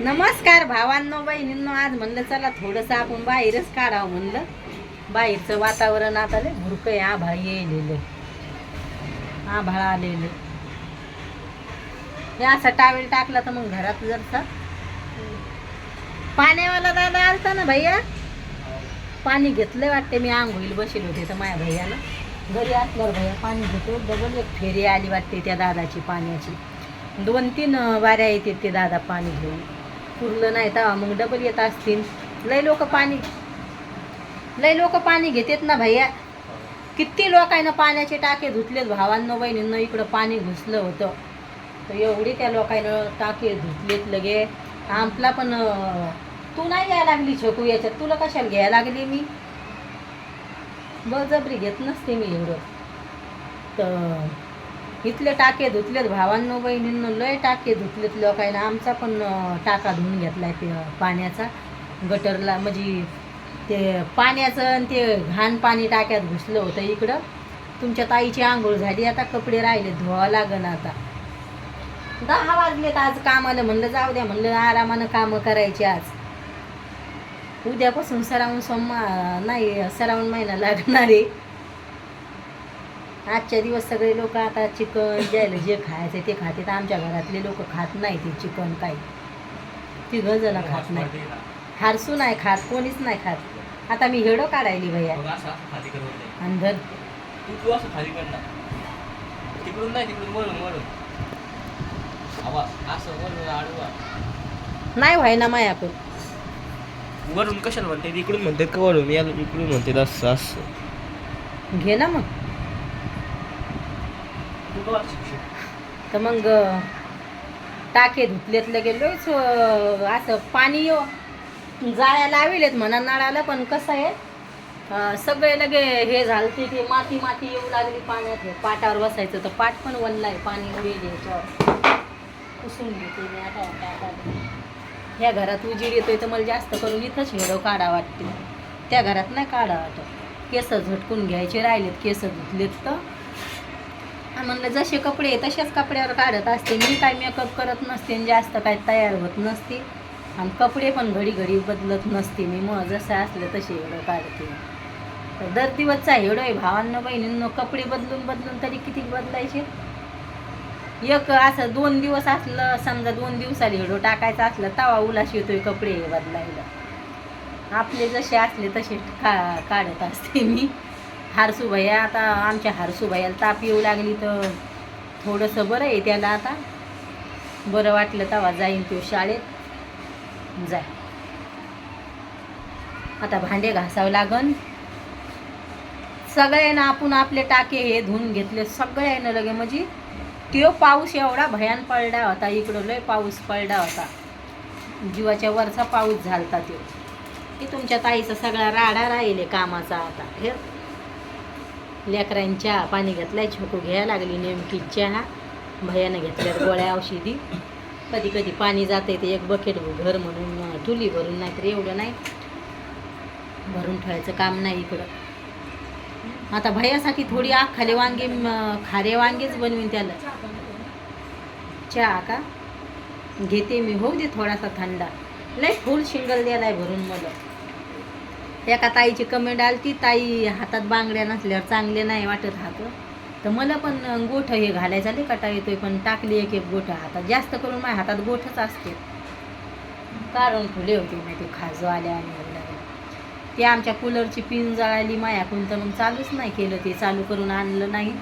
नमस्कार भावांनो बहिणींनो आज म्हणलं चला थोडंसं आपण बाहेरच काढावं म्हणलं. बाहेरचं वातावरण आता लय भुरकं आहे आभाळ येलेलं आभाळ आलेलं हे असं टावेल टाकला तर मग घरात जरसा. पाण्यावाला दादा आलता ना भैया? पाणी घेतलं वाटते मी आंघोळीला बसेल होते तर माझ्या भैयानं. घरी असल्यावर भैया पाणी घेतो. डबल एक फेरी आली वाटते त्या दादाची पाण्याची. दोन तीन वाऱ्या येते ते दादा पाणी घेऊन. पुरलं नाही तर मग डबल येत असतील. लय लोक पाणी लय लोक पाणी घेतात ना भैया. किती लोकांना पाण्याचे टाके धुतलेत भावांनो बहिणींना इकडं पाणी घुसलं होतं. तर एवढी त्या लोकांना टाके धुतलेत लगे. आपला पण तू नाही घ्यायला लागली छोकू याच्यात. तुला कशाला घ्यायला लागली मी? बळजबरी घेत नसते मी एवढं. तर इथले टाके धुतलेत भावांनो बहिणींनो लय टाके धुतलेत लोकांना. आमचा पण टाका धुवून घेतलाय ते पाण्याचा. गटरला म्हणजे ते पाण्याचं आणि ते घाण पाणी टाक्यात घुसलं होतं इकडं. तुमच्या ताईची आंघोळ झाली आता कपडे राहिले धुवावं लागन आता. दहा वाजलेत आज कामाला म्हणलं जाऊ द्या म्हणलं आरामानं कामं करायची आज. उद्यापासून सरावून सोमवा नाही सरावून महिना लागणार आहे. आजच्या दिवस सगळे लोक आता चिकन ज्याला जे खायचं ते खातात. आमच्या घरातले लोक खात नाही ते चिकन काही. तिघ जण खात नाही. हारसू नाही खात. कोणीच नाही खात. आता मी हेडो काढायली भैया. अंधर तिकडून नाही तिकडून वरून वरून आवाज. असं वरून आडवा. नाही व्हाय ना माया पण. वरून कशाला म्हणते? इकडून म्हणतात का वरून या इकडून म्हणतात असं असं. घे ना मग? तर मग टाके धुतलेत लगे लयच असं पाणी येऊ जाळ्या लाविलेत म्हणा नळाला पण कसं आहे सगळे लगे हे झालं ते ते माती माती येऊ लागली पाण्यात. हे पाटावर बसायचं तर पाट पण वल्लाय पाणी उडेल याच्यावर पुसून घेते मी आता ह्या घरात उजीड येतोय तर मला जास्त करून इथंच हिरो काढा वाटते. त्या घरात नाही काढा वाटत. केस झटकून घ्यायचे राहिलेत केस धुतलेत तर. म्हणलं जसे कपडे तशाच कपड्यावर काढत असते. मी काय मेकअप करत नसते आणि जास्त काय तयार होत नसते. आणि कपडे पण घडी घडी बदलत नसते. मी मग जसं असलं तसे एवढं काढते. तर दर दिवसचा एवढं आहे भावांना बहिणींना कपडे बदलून बदलून तरी किती बदलायचे? एक असं दोन दिवस असलं समजा दोन दिवसाला हेडो टाकायचा असलं तवा उलाश येतोय कपडे बदलायला. आपले जसे असले तसे का काढत असते मी. हारसू भैया आता आमच्या हारसू भैयाला ताप येऊ लागली तर थोडंसं बरं आहे त्याला आता. बरं वाटलं तेव्हा जाईन तो शाळेत. जाय आता भांडे घासावं लागन. सगळ्यांना आपण आपले टाके हे धुवून घेतले. सगळ्यांना लगे म्हणजे तो पाऊस एवढा भयान पडला होता. इकडं लय पाऊस पडला होता. जीवाच्या वरचा पाऊस झालता तो की तुमच्या ताईचा सगळा राडा राहिले कामाचा आता. हे लेकरांनी चहा पाणी घेतलाय छोकू घ्यायला लागली नेमकी चहा भयानं घेतल्यात गोळ्या औषधी. कधी कधी पाणी जाते ते एक बकेट घर म्हणून अं, ठुली भरून नाही तर एवढं नाही. भरून ठेवायचं काम नाही इकडं. आता भयासाठी थोडी आग खाले वांगे खारे वांगेच बनवीन त्याला. चहा का? घेते मी. होऊ दे थोडासा थंडा. लय फुल शिंगल द्यायलाय भरून मला. एका ताईची कमेंट आली ती ताई हातात बांगड्या नसल्यावर चांगले नाही वाटत हात. तर मला पण गोठ हे घालायचा लय कटा येतोय पण टाकली एक एक गोठ हातात. जास्त करून माझ्या हातात गोठच असते. कारण फुले होते मी ते खाजो आल्या आणि ते आमच्या कूलरची पिन जळाली मायाकून तर मग चालूच नाही केलं ते चालू करून आणलं नाही.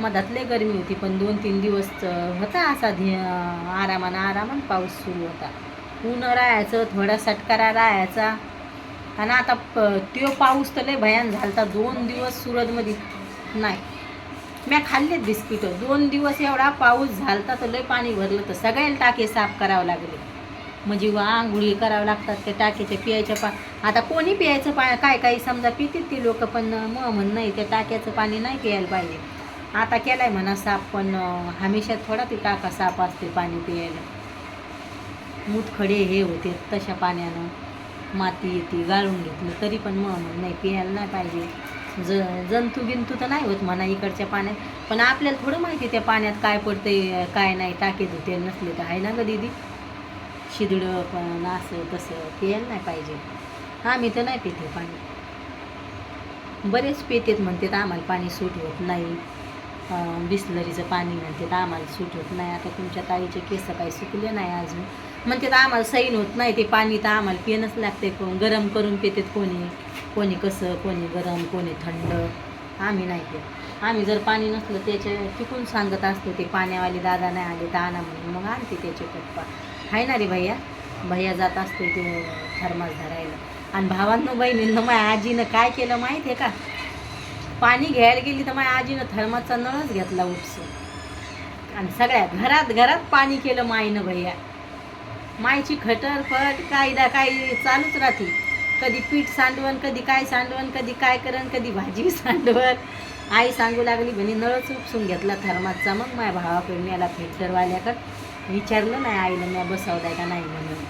मधात लय गरमी होती पण दोन तीन दिवस होता असा धी आरामानं आरामानं पाऊस सुरू होता. ऊन राहायचं थोडा सटकारा राहायचा. आणि आता प त्यो पाऊस तर लय भयान झालता. दोन दिवस सुरतमध्ये नाही. म्या खाल्लेत बिस्किटं. दोन दिवस एवढा पाऊस झालता तर लय पाणी भरलं तर सगळ्याला टाके साफ करावं लागले. म्हणजे वा आंघोळी करावं लागतात ते टाकीच्या पियायच्या पा आता कोणी पियायचं पा काय काही समजा पितील ती लोक पण मग म्हण नाही त्या टाक्याचं पाणी नाही प्यायला पाहिजे. आता केलाय म्हणा साफ पण हमेशा थोडा ते टाका साफ असते पाणी पियायला. मूतखडे हे होते तशा पाण्यानं. माती येते गाळून घेतलं तरी पण मग नाही पियायला नाही पाहिजे. ज जंतू बिंतू तर नाही होत म्हणा इकडच्या पाण्यात. पण आपल्याला थोडं माहिती त्या पाण्यात काय पडते काय नाही टाके धुते नसले तर आहे ना ग दीदी? शिदडं पण असं तसं प्यायला नाही पाहिजे. आम्ही तर नाही पिते पाणी. बरेच पितेत म्हणतात आम्हाला पाणी सूट होत नाही. बिसलरीचं पाणी म्हणतात आम्हाला सूट होत नाही. आता तुमच्या ताईचे केस काही सुकले नाही अजून. म्हणतात आम्हाला सैन होत नाही ते पाणी तर आम्हाला पिणंच लागते कोण. गरम करून पितेत कोणी. कोणी कसं कोणी गरम कोणी थंड. आम्ही नाही पित. आम्ही जर पाणी नसलं त्याचे टिकून सांगत असतो ते पाण्यावाले दादा नाही आले तर आणा म्हणून. मग आणते त्याचे पप्पा. आहे ना रे भैया. भैया जात असतो ते थर्मास धरायला. आणि भावांनो बहिणींनं माझ्या आजीनं काय केलं माहीत आहे का? पाणी घ्यायला गेली तर माझ्या आजीनं थर्मासचा नळच घेतला उपसून. आणि सगळ्या घरात घरात पाणी केलं माईनं भैया. मायची खटर फट कायदा काही चालूच राहते. कधी पीठ सांडवण कधी काय सांडवण कधी काय करण कधी भाजी सांडवण आई सांगू लागली म्हणे नळच उपसून घेतला थर्मासचा मग माझ्या भावाकडे याला फिल्टरवाल्याकडं विचारलं नाही आईला मी बसवलाय का नाही म्हणून.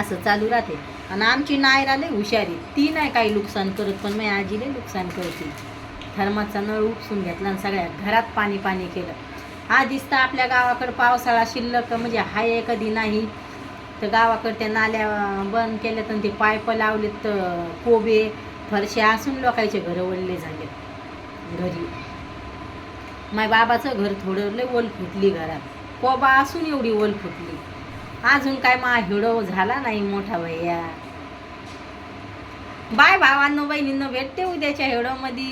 असं चालू राहते. आणि आमची नायरा लय हुशारी ती नाही काही नुकसान करत पण माझ्या आजीले नुकसान करते. थर्मासचा नळ उपसून घेतला आणि सगळ्या घरात पाणी पाणी केलं. हा दिसता आपल्या गावाकडं पावसाळा शिल्लक म्हणजे हाय कधी नाही. तर गावाकडं त्या नाल्या बंद केल्या तर ते पायप लावलेत तर कोबे फरशे. असून लोकांचे घरं ओढले झाले घरी. माझ्या बाबाचं घर थोडं लय ओल फुटली घरात. कोबा असून एवढी ओल फुटली. अजून काय मा हिडो झाला नाही मोठा भैया बाय भावांनो बहिणींनो भेटते उद्याच्या हिडोमध्ये.